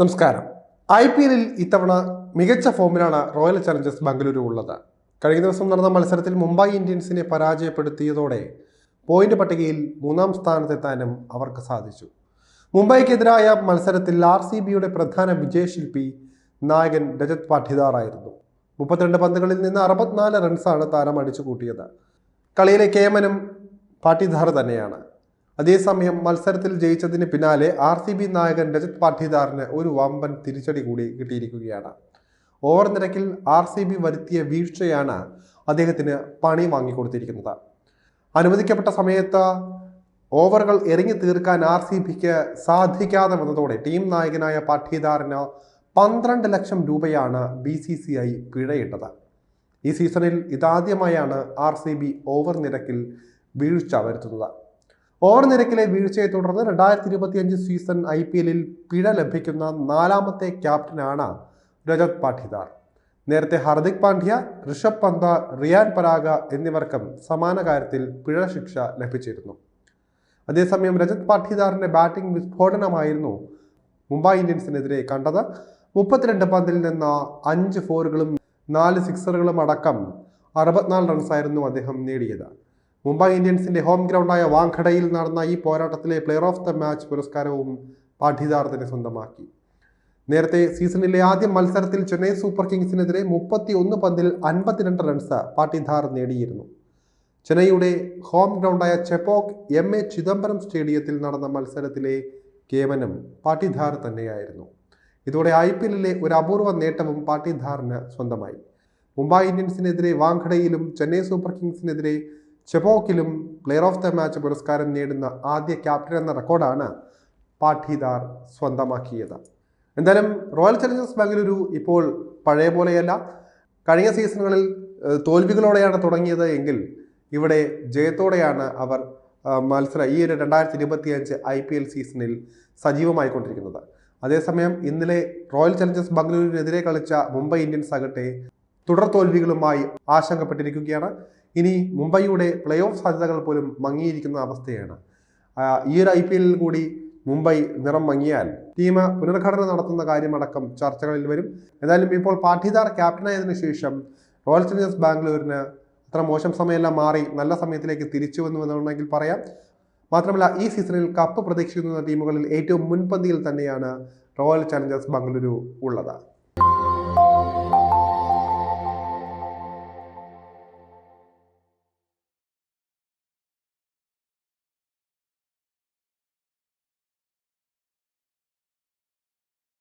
നമസ്കാരം. I P എല്ലിൽ ഇത്തവണ മികച്ച ഫോമിലാണ് റോയൽ ചലഞ്ചേഴ്സ് ബംഗളൂരു ഉള്ളത്. കഴിഞ്ഞ ദിവസം നടന്ന മത്സരത്തിൽ മുംബൈ ഇന്ത്യൻസിനെ പരാജയപ്പെടുത്തിയതോടെ പോയിന്റ് പട്ടികയിൽ മൂന്നാം സ്ഥാനത്തെത്താനും അവർക്ക് സാധിച്ചു. മുംബൈക്കെതിരായ മത്സരത്തിൽ ആർ സി ബിയുടെ പ്രധാന വിജയശില്പി നായകൻ രജത് പാഠിദാറായിരുന്നു. മുപ്പത്തിരണ്ട് പന്തുകളിൽ നിന്ന് അറുപത്തിനാല് റൺസാണ് താരം അടിച്ചു കൂട്ടിയത് കളിയിലെ കേമനും പാട്ടിധാർ തന്നെയാണ്. അതേസമയം മത്സരത്തിൽ ജയിച്ചതിന് പിന്നാലെ ആർ സി ബി നായകൻ രജത് പാഠിദാറിന് ഒരു വമ്പൻ തിരിച്ചടി കൂടി കിട്ടിയിരിക്കുകയാണ്. ഓവർ നിരക്കിൽ ആർ സി ബി വരുത്തിയ വീഴ്ചയാണ് അദ്ദേഹത്തിന് പണി വാങ്ങിക്കൊടുത്തിരിക്കുന്നത്. അനുവദിക്കപ്പെട്ട സമയത്ത് ഓവറുകൾ എറിഞ്ഞു തീർക്കാൻ ആർ സി ബിക്ക് സാധിക്കാതെ വന്നതോടെ ടീം നായകനായ പാഠിദാറിന് പന്ത്രണ്ട് ലക്ഷം രൂപയാണ് ബി സി സി ഐ പിഴയിട്ടത്. ഈ സീസണിൽ ഇതാദ്യമായാണ് ആർ സി ബി ഓവർ നിരക്കിൽ വീഴ്ച വരുത്തുന്നത്. ഓവർ നിരക്കിലെ വീഴ്ചയെ തുടർന്ന് രണ്ടായിരത്തി ഇരുപത്തിയഞ്ച് സീസൺ ഐ പി എല്ലിൽ പിഴ ലഭിക്കുന്ന നാലാമത്തെ ക്യാപ്റ്റനാണ് രജത് പാഠിദാർ. നേരത്തെ ഹാർദിക് പാണ്ഡ്യ ഋഷഭ് പന്ത റിയാൻ പരാഗ എന്നിവർക്കും സമാന കാര്യത്തിൽ പിഴ ശിക്ഷ ലഭിച്ചിരുന്നു. അതേസമയം രജത് പാഠിദാറിന്റെ ബാറ്റിംഗ് വിസ്ഫോടനമായിരുന്നു മുംബൈ ഇന്ത്യൻസിനെതിരെ കണ്ടത്. മുപ്പത്തിരണ്ട് പന്തിൽ നിന്ന് അഞ്ച് ഫോറുകളും നാല് സിക്സറുകളും അടക്കം അറുപത്തിനാല് റൺസായിരുന്നു അദ്ദേഹം നേടിയത്. മുംബൈ ഇന്ത്യൻസിന്റെ ഹോം ഗ്രൗണ്ടായ വാങ്കടയിൽ നടന്ന ഈ പോരാട്ടത്തിലെ പ്ലെയർ ഓഫ് ദ മാച്ച് പുരസ്കാരവും പാഠിദാർ സ്വന്തമാക്കി. നേരത്തെ സീസണിലെ ആദ്യ മത്സരത്തിൽ ചെന്നൈ സൂപ്പർ കിങ്സിനെതിരെ മുപ്പത്തി ഒന്ന് പന്തിൽ അൻപത്തിരണ്ട് റൺസ് പാട്ടിധാർ നേടിയിരുന്നു. ചെന്നൈയുടെ ഹോം ഗ്രൗണ്ടായ ചെപ്പോക് എം എ ചിദംബരം സ്റ്റേഡിയത്തിൽ നടന്ന മത്സരത്തിലെ കേവനം പാട്ടിധാർ തന്നെയായിരുന്നു. ഇതോടെ ഐ പി എല്ലിലെ ഒരു അപൂർവ നേട്ടവും പാട്ടിധാറിന് സ്വന്തമായി. മുംബൈ ഇന്ത്യൻസിനെതിരെ വാങ്കടയിലും ചെന്നൈ സൂപ്പർ കിങ്സിനെതിരെ ചെപ്പോക്കിലും പ്ലെയർ ഓഫ് ദ മാച്ച് പുരസ്കാരം നേടുന്ന ആദ്യ ക്യാപ്റ്റൻ എന്ന റെക്കോർഡാണ് പാഠിദാർ സ്വന്തമാക്കിയത്. എന്തായാലും റോയൽ ചലഞ്ചേഴ്സ് ബാംഗ്ലൂരു ഇപ്പോൾ പഴയ പോലെയല്ല. കഴിഞ്ഞ സീസണുകളിൽ തോൽവികളോടെയാണ് തുടങ്ങിയത് എങ്കിൽ ഇവിടെ ജയത്തോടെയാണ് അവർ മത്സരം ഈ ഒരു രണ്ടായിരത്തി ഇരുപത്തി അഞ്ച് ഐ പി എൽ സീസണിൽ സജീവമായിക്കൊണ്ടിരിക്കുന്നത് അതേസമയം ഇന്നലെ റോയൽ ചലഞ്ചേഴ്സ് ബംഗളൂരുവിനെതിരെ കളിച്ച മുംബൈ ഇന്ത്യൻസ് ആകട്ടെ തുടർ തോൽവികളുമായി ആശങ്കപ്പെട്ടിരിക്കുകയാണ്. ഇനി മുംബൈയുടെ പ്ലേ ഓഫ് സാധ്യതകൾ പോലും മങ്ങിയിരിക്കുന്ന അവസ്ഥയാണ്. ഈ ഒരു ഐ പി എല്ലിൽ കൂടി മുംബൈ നിറം മങ്ങിയാൽ ടീം പുനർഘടന നടത്തുന്ന കാര്യമടക്കം ചർച്ചകളിൽ വരും. എന്തായാലും ഇപ്പോൾ പാഠിദാർ ക്യാപ്റ്റനായതിനു ശേഷം റോയൽ ചലഞ്ചേഴ്സ് ബാംഗ്ലൂരിന് അത്ര മോശം സമയമെല്ലാം മാറി നല്ല സമയത്തിലേക്ക് തിരിച്ചു വന്നു എന്നുണ്ടെങ്കിൽ പറയാം. മാത്രമല്ല ഈ സീസണിൽ കപ്പ് പ്രതീക്ഷിക്കുന്ന ടീമുകളിൽ ഏറ്റവും മുൻപന്തിയിൽ തന്നെയാണ് റോയൽ ചലഞ്ചേഴ്സ് ബാംഗ്ലൂരു ഉള്ളത്.